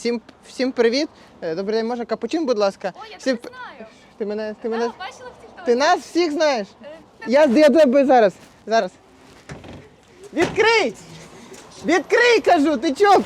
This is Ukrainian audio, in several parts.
всім, всім привіт. Е, Добрий день, можна капучин, будь ласка. О, я Всім тебе знаю. Ти мене, ти мене, бачила в ти нас всіх знаєш? Е, Я, я тебе зараз, зараз. Відкрий! Відкрий, кажу, ти чо?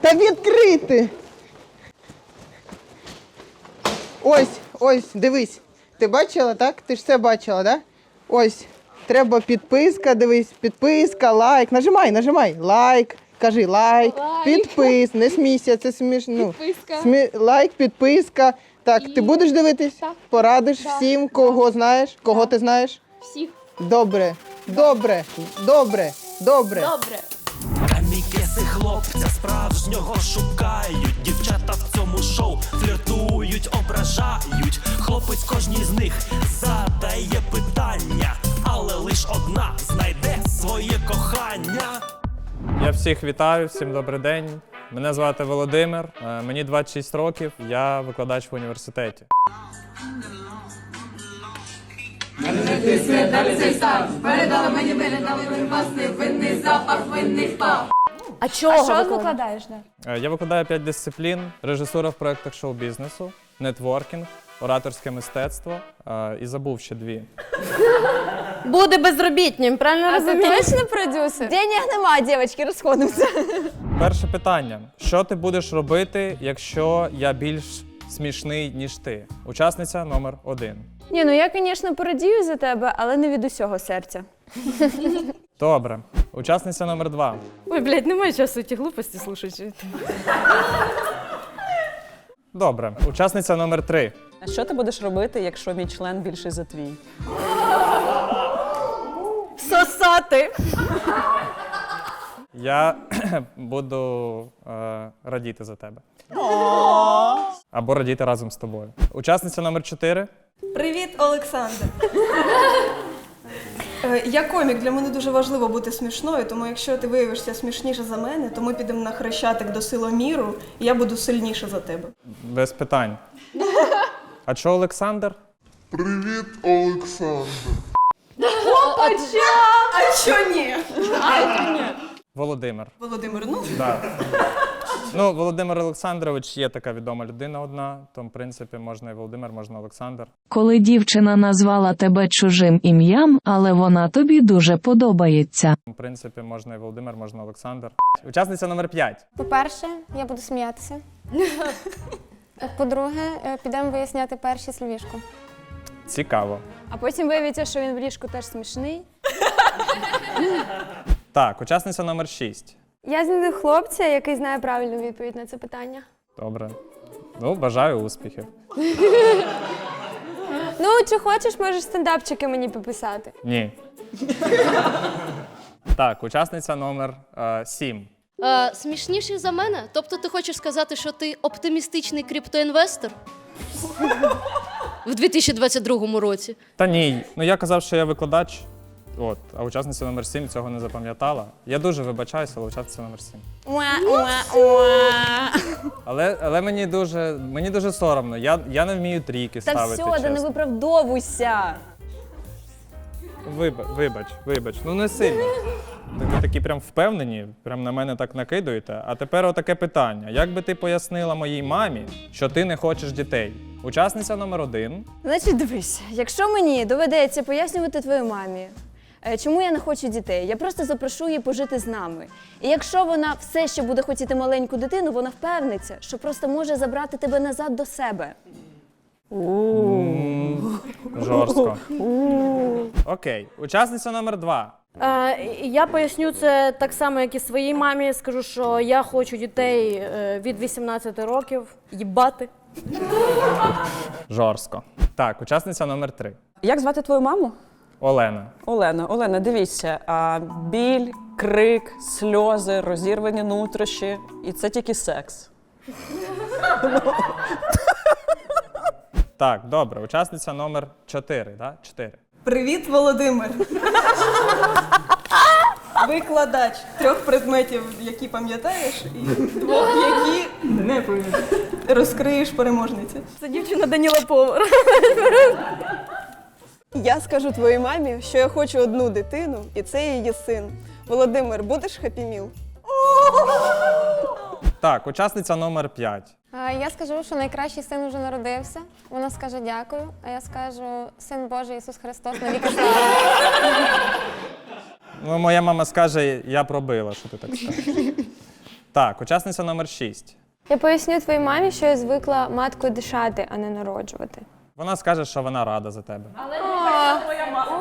Та відкрий ти! Ось, ось, дивись. Ти бачила, так? Ти ж все бачила, так? Ось. Треба підписка, дивись, підписка, лайк. Нажимай, нажимай. Лайк. Кажи лайк, Лайк. підпис, не смійся, це смішно. Ну, Підписка. смі... Лайк, підписка. Так, ти будеш дивитись? Так. Порадиш Так. всім, кого знаєш, кого Так. ти знаєш? Всіх. Добре, добре, добре, добре. Добре. Камікеси хлопця справжнього шукають. Дівчата в цьому шоу фліртують, ображають. Хлопець кожній з них задає питання, але лиш одна знайде своє кохання. Я всіх вітаю, всім добрий день. Мене звати Володимир, е, мені 26 років, я викладач в університеті. А чого? А що викладаєш? викладаєш? Да? Е, Я викладаю 5 дисциплін: режисура в проєктах шоу-бізнесу, нетворкінг, ораторське мистецтво е, і забув ще дві. Буде безробітнім, правильно А ти розумієш? точно продюсер? Денег нема, дівчатки, розходимося. Перше питання: що ти будеш робити, якщо я більш смішний, ніж ти? Учасниця номер один. Ні, ну я, звісно, порадію за тебе, але не від усього серця. Добре. Учасниця номер два. Ой, блядь, немає часу ті глупості слушати. Добре. Учасниця номер три. А що ти будеш робити, якщо мій член більший за твій? Сосати! Я буду е, радіти за тебе. Або радіти разом з тобою. Учасниця номер 4. Привіт, Олександр. Е, Я комік, для мене дуже важливо бути смішною, тому якщо ти виявишся смішніше за мене, то ми підемо на хрещатик до силоміру, і я буду сильніше за тебе. Без питань. А що Олександр? Привіт, Олександр. А що ні? Володимир. Володимир, ну Да. Ну, Володимир Олександрович є така відома людина одна, тому, в принципі, можна і Володимир, можна Олександр. Коли дівчина назвала тебе чужим ім'ям, але вона тобі дуже подобається. В принципі, можна і Володимир, можна Олександр. Учасниця номер 5. По-перше, я буду сміятися. По-друге, е, підемо виясняти перші з ліжку. Цікаво. А потім виявиться, що він в ліжку теж смішний. Так, учасниця номер 6. Я знайду хлопця, який знає правильну відповідь на це питання. Добре. Ну, бажаю успіхів. Ну, чи хочеш, можеш стендапчики мені пописати. Ні. Так, учасниця номер 7. Е, смішніший за мене? Тобто ти хочеш сказати, що ти оптимістичний криптоінвестор? В 2022 році. Та ні. Ну я казав, що я викладач. От, а учасниця номер 7 цього не запам'ятала. Я дуже вибачаюся, але учасниця номер 7. Але, але мені дуже мені дуже соромно. Я, я не вмію трійки Та ставити. все, да не чесно. виправдовуйся. Виба- вибач, вибач. Ну не сильно. Так ви такі прям впевнені, прям на мене так накидуєте. А тепер отаке питання: як би ти пояснила моїй мамі, що ти не хочеш дітей? Учасниця номер один. Значить, дивись, якщо мені доведеться пояснювати твоїй мамі, е, чому я не хочу дітей, я просто запрошу її пожити з нами. І якщо вона все ще буде хотіти маленьку дитину, вона впевниться, що просто може забрати тебе назад до себе. Жорстко. Окей, учасниця номер два. Е, я поясню це так само, як і своїй мамі. Скажу, що я хочу дітей е, від 18 років їбати. Жорстко. Так, учасниця номер три. Як звати твою маму? Олена. Олена, Олена, дивіться, а, біль, крик, сльози, розірвані нутрощі. І це тільки секс. Так, добре. Учасниця номер 4, да? 4. Привіт, Володимир. Викладач трьох предметів, які пам'ятаєш, і двох, які не пам'ятаєш. Розкриєш переможниця. Це дівчина Даніла Повар. Я скажу твоїй мамі, що я хочу одну дитину, і це її син. Володимир, будеш хеппі-міл? Так, учасниця номер 5. Я скажу, що найкращий син вже народився. Вона скаже дякую, а я скажу син Божий Ісус Христос навіки слава. Ну, моя мама скаже, я пробила, що ти так скажеш. Так, учасниця номер 6. Я поясню твоїй мамі, що я звикла маткою дишати, а не народжувати. Вона скаже, що вона рада за тебе. Але твоя мама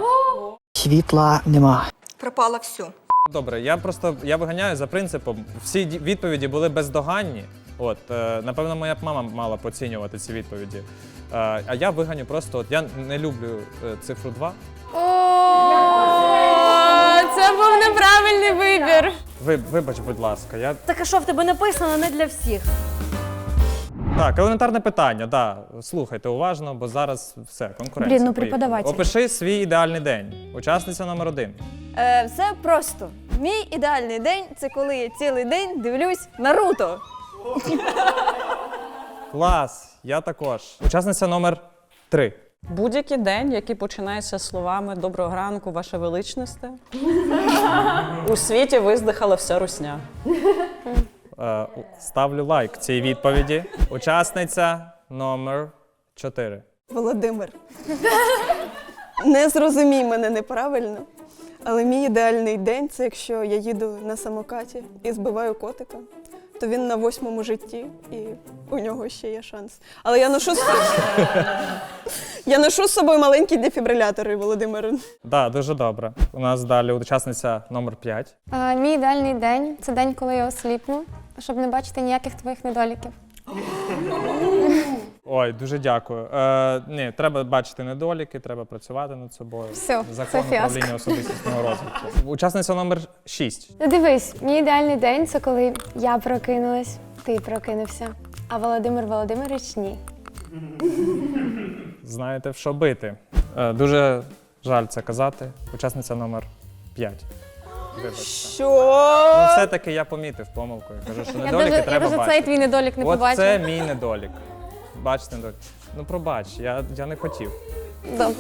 Світла нема. Пропало все. Добре, я просто я виганяю за принципом. Всі відповіді були бездоганні. От, е, напевно, моя б мама мала поцінювати ці відповіді. Е, а я виганю просто, от я не люблю е, цифру 2. О, це був неправильний вибір. Ви, вибач, будь ласка, я. Так а що в тебе написано не для всіх? Так, елементарне питання, да. Слухайте уважно, бо зараз все, конкуренція. Блін, ну, поїхали. преподаватель. Опиши свій ідеальний день. Учасниця номер один. Е, все просто. Мій ідеальний день це коли я цілий день дивлюсь Наруто. Клас, я також. Учасниця номер три. Будь-який день, який починається словами Доброго ранку, ваше величносте. У світі виздихала вся русня. Е, ставлю лайк цій відповіді. Учасниця номер 4. Володимир. Не зрозумій мене неправильно, але мій ідеальний день це якщо я їду на самокаті і збиваю котика, то він на восьмому житті і у нього ще є шанс. Але я ношу з я ношу з собою маленькі дефібрилятори, Володимир. Да, дуже добре. У нас далі учасниця номер 5. А, мій ідеальний день це день, коли я осліпну, щоб не бачити ніяких твоїх недоліків. Ой, дуже дякую. Е, ні, треба бачити недоліки, треба працювати над собою. Все, Закон це фіаско. управління особистісного розвитку. Учасниця номер 6. Ну дивись, мій ідеальний день це коли я прокинулась, ти прокинувся, а Володимир Володимирович ні. Знаєте, в що бити. Е, дуже жаль це казати. Учасниця номер 5. Вибачте. Що? Ну, все-таки я помітив помилку. Я кажу, що Я недоліки даже, я треба даже цей бачити. твій недолік не От побачила. це мій недолік. Бач, недолік. Ну пробач, я, я не хотів. Добре.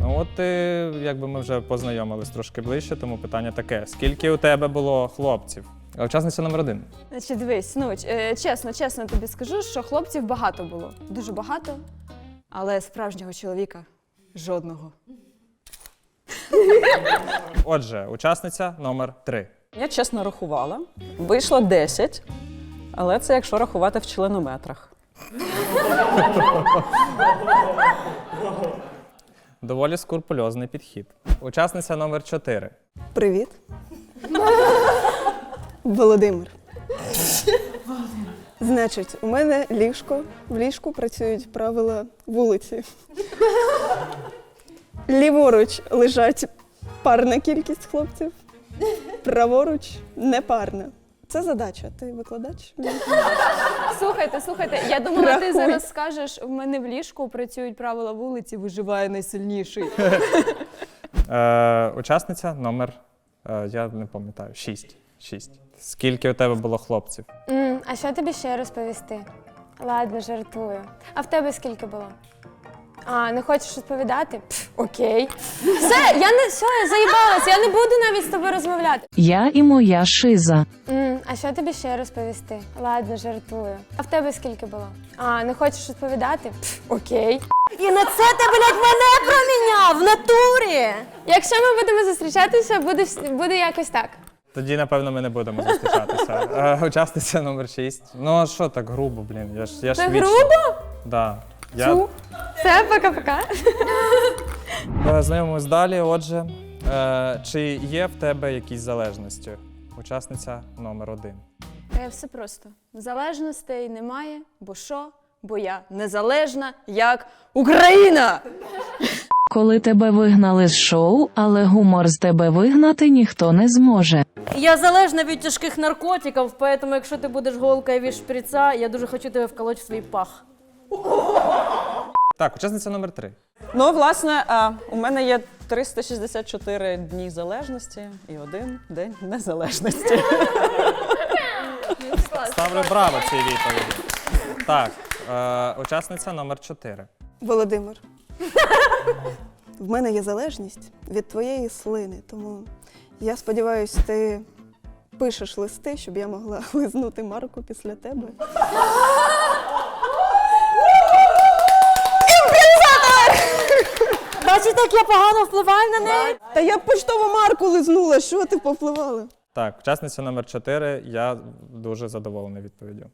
Ну от е, якби ми вже познайомились трошки ближче, тому питання таке: скільки у тебе було хлопців? Учасниця номер один. Значить, дивись, ну е, чесно, чесно тобі скажу, що хлопців багато було. Дуже багато, але справжнього чоловіка жодного. Отже, учасниця номер три. Я чесно рахувала. Вийшло 10, але це якщо рахувати в членометрах. Доволі скурпульозний підхід. Учасниця номер 4. Привіт. Володимир. Значить, у мене ліжко. В ліжку працюють правила вулиці. Ліворуч лежать парна кількість хлопців, праворуч непарна. Це задача. Ти викладач? Слухайте, слухайте, я думала, ти зараз скажеш, в мене в ліжку працюють правила вулиці, виживає найсильніший. Е, учасниця номер. Е, я не пам'ятаю. 6. 6. Скільки у тебе було хлопців? М, а що тобі ще розповісти? Ладно, жартую. А в тебе скільки було? А, не хочеш розповідати? Пф, окей. Все, я не все, я заїбалась, я не буду навіть з тобою розмовляти. Я і моя шиза. М, а що тобі ще розповісти? Ладно, жартую. А в тебе скільки було? А, не хочеш розповідати? Пф, окей. І на це ти, блядь, мене проміняв в натурі. Якщо ми будемо зустрічатися, буде, вс- буде якось так. Тоді, напевно, ми не будемо зустрічатися. Е, учасниця номер 6. Ну а що так грубо, блін? Я ж я ж Це вічно. грубо? Да. Я. Все, пока-пока. Е, Знайомимось далі. Отже, е, чи є в тебе якісь залежності? Учасниця номер один. Е, Все просто. Залежностей немає, бо що? Бо я незалежна, як Україна! Коли тебе вигнали з шоу, але гумор з тебе вигнати ніхто не зможе. Я залежна від тяжких наркотиків, поэтому якщо ти будеш голкою від шприца, я дуже хочу тебе вколоть в свій пах. Так, учасниця номер три. Ну, власне, а, у мене є 364 дні залежності і один день незалежності. Ставлю браво цій відповіді. Так, е, учасниця номер 4. Володимир. В мене є залежність від твоєї слини, тому я сподіваюся, ти пишеш листи, щоб я могла лизнути Марку після тебе. Бачите, як я погано впливаю на неї? Та я поштову марку лизнула, що ти повпливала? Так, учасниця номер 4 я дуже задоволений відповіддю.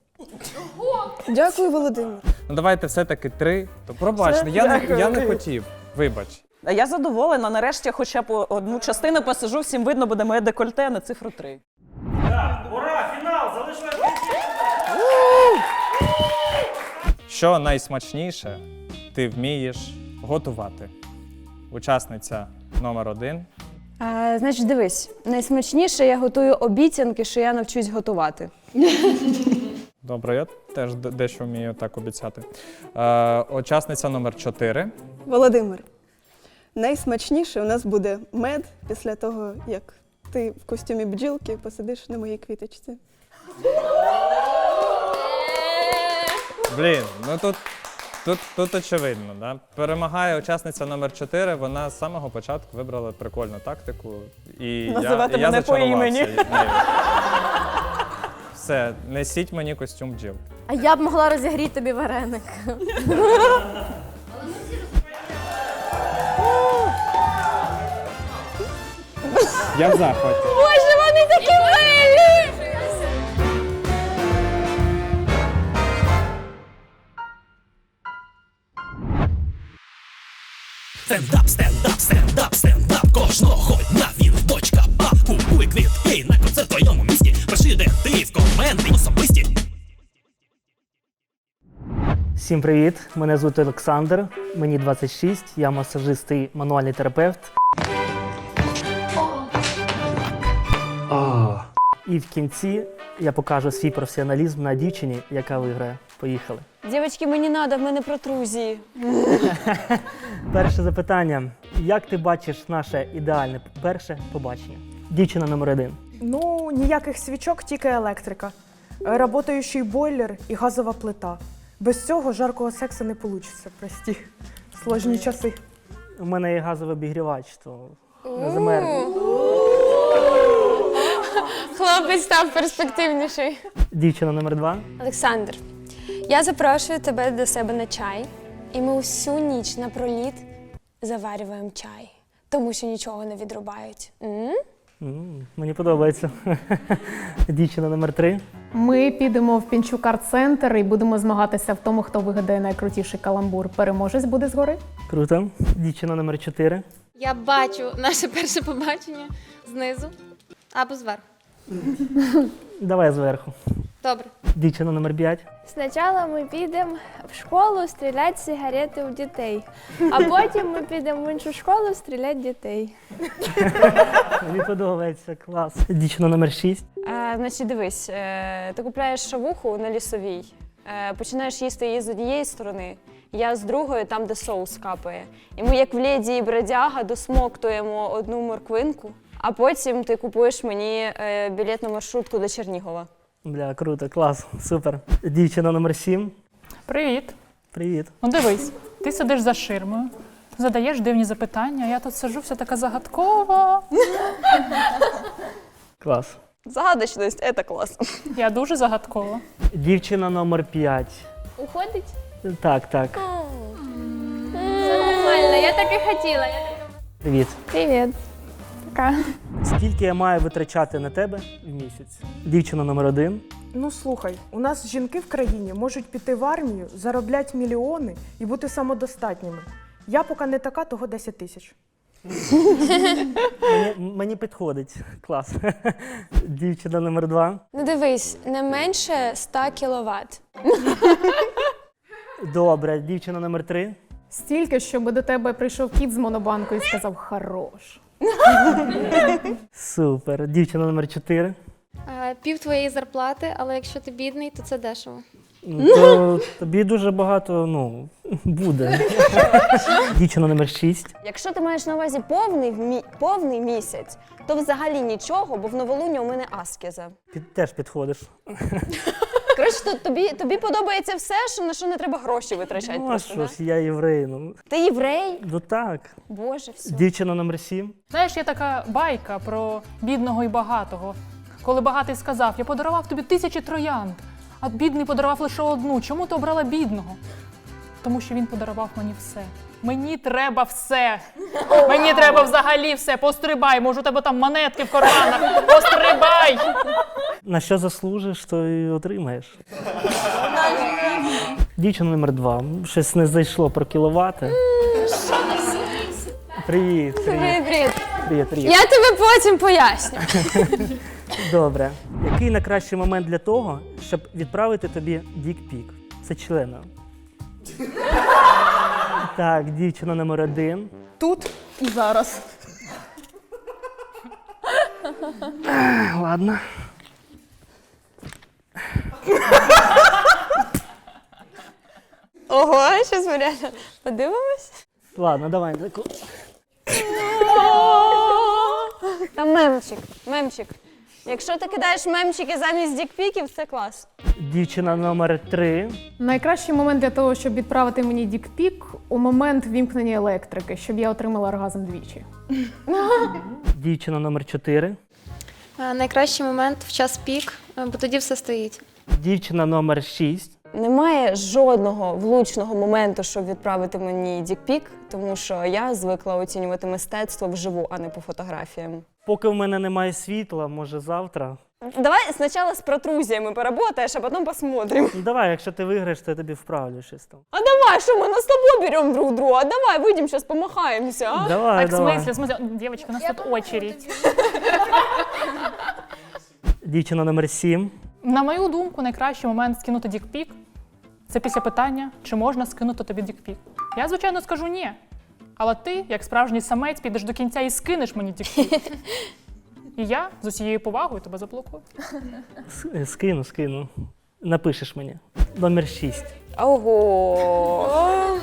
Дякую, Володимир. Ну давайте все-таки три. То пробач, Все, я, не, я не хотів. Вибач. А Я задоволена. Нарешті хоча б одну частину посижу, всім видно буде моє декольте на цифру 3. Що найсмачніше ти вмієш готувати? Учасниця номер один. А, значить, дивись, найсмачніше я готую обіцянки, що я навчусь готувати. Добре, я теж де- дещо вмію так обіцяти. Е, учасниця номер 4. Володимир, найсмачніше у нас буде мед після того, як ти в костюмі бджілки посидиш на моїй квіточці. Блін, ну тут, тут, тут очевидно. Да? Перемагає учасниця номер 4. Вона з самого початку вибрала прикольну тактику. І Називати я, і я мене по імені. Все, несіть мені костюм бджіл. А я б могла розігріти тобі вареник. Я в захваті. Стендап, стендап, стендап, стендап. Кожного дня він дочка баб Купуй квітки на концерт в твоєму місті. Пиши де ти в коменти особисті. Всім привіт! Мене звуть Олександр, мені 26, я масажист і мануальний терапевт. І в кінці я покажу свій професіоналізм на дівчині, яка виграє. Поїхали. Дівчатки, мені треба, в мене протрузії. Перше запитання: як ти бачиш наше ідеальне перше побачення? Дівчина номер один. Ну, ніяких свічок, тільки електрика. Работаючий бойлер і газова плита. Без цього жаркого сексу не вийде, прості. Сложні часи. У мене є газовий обігрівач, то не замерзне. Хлопець став перспективніший. Дівчина номер два. Олександр, я запрошую тебе до себе на чай, і ми усю ніч напроліт заварюємо чай, тому що нічого не відрубають. М? М, Мені подобається. Дівчина номер три. Ми підемо в Пінчук арт-центр і будемо змагатися в тому, хто вигадає найкрутіший каламбур. Переможець буде згори. Круто. Дівчина номер чотири. Я бачу наше перше побачення знизу або зверху. Давай зверху. Добре. Дівчина номер 5. Спочатку ми підемо в школу стріляти сигарети у дітей, а потім ми підемо в іншу школу стріляти дітей. Мені подобається клас. Дівчина номер 6. Е, значить, дивись, е, ти купляєш шавуху на лісовій, е, починаєш їсти її з однієї сторони, я з другої, там, де соус капає. І ми, як в леді і бродяга, досмоктуємо одну морквинку, а потім ти купуєш мені е, білет на маршрутку до Чернігова. Бля, круто, клас, супер. Дівчина номер 7. Привіт. Привіт. Ну дивись, ти сидиш за ширмою, задаєш дивні запитання, а я тут сиджу вся така загадкова. Клас. Загадочність це клас. Я дуже загадкова. Дівчина номер 5. Уходить? Так, так. Нормально, я так і хотіла. Привіт. Привіт. Пока. Скільки я маю витрачати на тебе в місяць? Дівчина номер 1. Ну слухай, у нас жінки в країні можуть піти в армію, заробляти мільйони і бути самодостатніми. Я поки не така, того 10 тисяч. Мені, мені підходить. Клас. Дівчина номер 2. Ну дивись, не менше 100 кіловат. Добре, дівчина номер 3. Стільки, щоб до тебе прийшов кіт з монобанку і сказав хорош. Супер. Дівчина номер 4. Пів твоєї зарплати, але якщо ти бідний, то це дешево. То тобі дуже багато, ну, буде. Дівчина номер 6. Якщо ти маєш на увазі повний, мі- повний місяць, то взагалі нічого, бо в новолунні у мене аскеза. Під, теж підходиш. Коротше, то тобі, тобі подобається все, що на що не треба гроші витрачати. Ну, а просто, що да? ж, я єврей. Ну, Ти єврей? ну так. Боже, все. Дівчина номер 7. Знаєш, є така байка про бідного і багатого. коли багатий сказав: Я подарував тобі тисячі троянд, а бідний подарував лише одну. Чому ти обрала бідного? Тому що він подарував мені все. Мені треба все. Мені треба взагалі все. Пострибай. Може, у тебе там монетки в карманах. Пострибай! На що заслужиш, то і отримаєш. Дівчина номер два. Щось не зайшло про кіловати. Привіт, привіт. Привіт. Привіт, привіт. Я тобі потім поясню. Добре. Який найкращий момент для того, щоб відправити тобі дік-пік? Це члена. Так, дівчина номер один. Тут і зараз. Ладно. Ого, щось ми реально подивимось. Ладно, давай. таку. Та мемчик, мемчик. Якщо ти кидаєш мемчики замість дікпіків, це клас. Дівчина номер три. Найкращий момент для того, щоб відправити мені дікпік, у момент вімкнення електрики, щоб я отримала оргазм двічі. Дівчина номер чотири. Найкращий момент в час пік, е, бо тоді все стоїть. Дівчина номер шість. Немає жодного влучного моменту, щоб відправити мені дікпік, тому що я звикла оцінювати мистецтво вживу, а не по фотографіям. Поки в мене немає світла, може завтра. Давай спочатку з протрузіями поработаєш, а потім посмотрим. Ну давай, якщо ти виграєш, то я тобі вправлю щось там. А давай, що ми на тобою беремо друг друга? Давай, вийдемо, зараз помахаємося. А? Давай, так, в давай. смысле, в смысле? У нас тут очередь. Дівчина номер сім. На мою думку, найкращий момент скинути дікпік це після питання, чи можна скинути тобі дікпік. Я, звичайно, скажу ні. Але ти, як справжній самець, підеш до кінця і скинеш мені дікпік. І я з усією повагою тебе заблокую. С- Скину, скину. Напишеш мені. Номер шість. Ого!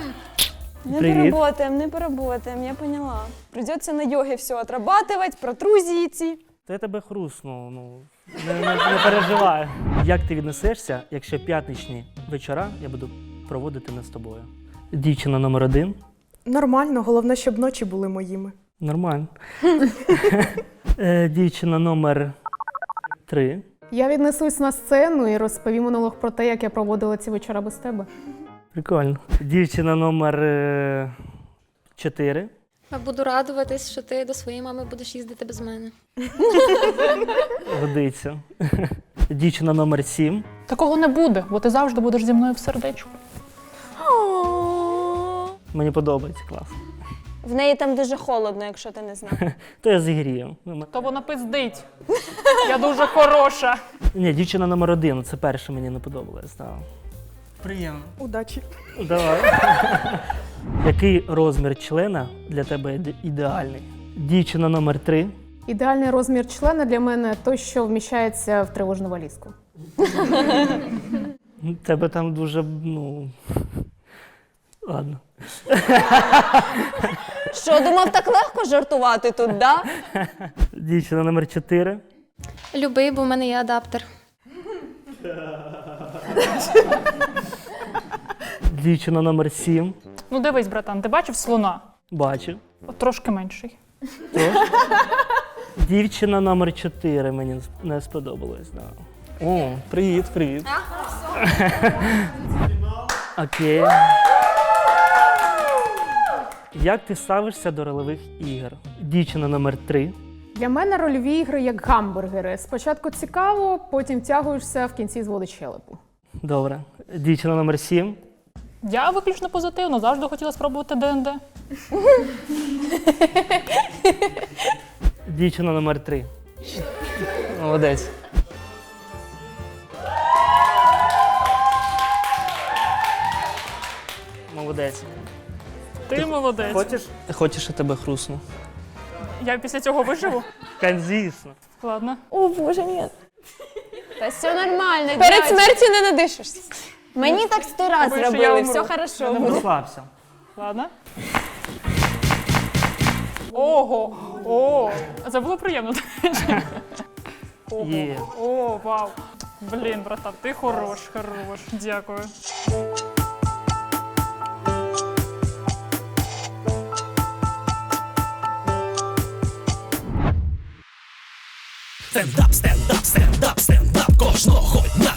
Не Привіт. поработаем, не поработаем, я поняла. Придется на йоге все отрабатывать, протрузии идти. То я тебе хрусну, ну не, не, не переживай. Як ти віднесешся, якщо п'ятничні вечора я буду проводити не з тобою? Дівчина номер один. Нормально, головне, щоб ночі були моїми. Нормально. Е, Дівчина номер три. Я віднесусь на сцену і розповім монолог про те, як я проводила ці вечора без тебе. Прикольно. Дівчина номер е, чотири. Я буду радуватись, що ти до своєї мами будеш їздити без мене. Годиться. Дівчина номер сім. Такого не буде, бо ти завжди будеш зі мною в сердечку. Мені подобається клас. В неї там дуже холодно, якщо ти не знав. То я зігрію. Ну, м- То вона пиздить. Я дуже хороша. Ні, дівчина номер один. Це перше мені не подобалось. Да. Приємно. Удачі. Давай. Який розмір члена для тебе ідеальний? Дівчина номер три. Ідеальний розмір члена для мене той, що вміщається в тривожну валізку. Тебе там дуже, ну. Ладно. Що, думав, так легко жартувати тут, да? Дівчина номер 4. Люби, бо в мене є адаптер. Дівчина номер 7. Ну дивись, братан, ти бачив слона? Бачив. От трошки менший. Дівчина номер 4 мені не сподобалось. Да. О, привіт, привіт. Окей. Як ти ставишся до рольових ігор? Дівчина номер 3. Для мене рольові ігри як гамбургери. Спочатку цікаво, потім тягуєшся, в кінці зводить щелепу. Добре. Дівчина номер 7. Я виключно позитивно, завжди хотіла спробувати ДНД. Дівчина номер 3. Молодець. Молодець. Ти молодець. Хочеш? Хочеш, я тебе хрусну? Я після цього виживу. Звісно. Ладно. О, боже, ні. Та все нормально. Перед дядь. смертю не надишишся. Мені так сто раз Боюсь, що я зробили, умру. все хорошо. буде. Розслабся. Ладно. Ого! О! Це було приємно. до речі. Ого. Є. О, вау. Блін, братан, ти хорош, хорош. Дякую. Стендап, стендап, стендап, стендап кожного дня